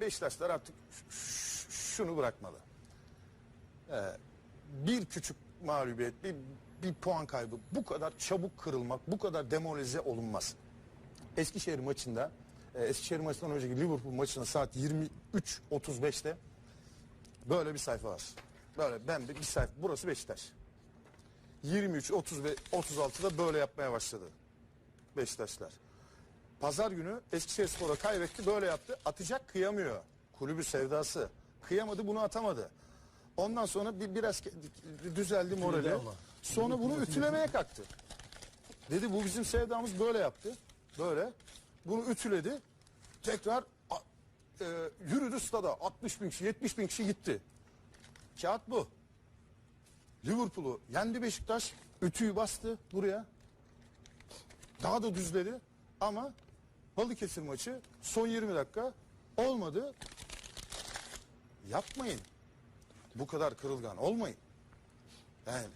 Beşiktaşlar artık şunu bırakmalı. Ee, bir küçük mağlubiyet, bir, bir puan kaybı bu kadar çabuk kırılmak, bu kadar demoralize olunmaz. Eskişehir maçında, e, Eskişehir maçından önceki Liverpool maçında saat 23.35'te böyle bir sayfa var. Böyle ben bir sayfa, burası Beşiktaş. 23, 30 ve 36'da böyle yapmaya başladı Beşiktaşlar. Pazar günü Eskişehir Spor'a kaybetti böyle yaptı. Atacak kıyamıyor. Kulübü sevdası. Kıyamadı bunu atamadı. Ondan sonra bir, biraz düzeldi morali. Sonra bunu ütülemeye kalktı. Dedi bu bizim sevdamız böyle yaptı. Böyle. Bunu ütüledi. Tekrar e, yürüdü stada. 60 bin kişi 70 bin kişi gitti. Kağıt bu. Liverpool'u yendi Beşiktaş. Ütüyü bastı buraya. Daha da düzledi. Ama Balıkesir maçı son 20 dakika olmadı. Yapmayın. Bu kadar kırılgan olmayın. Yani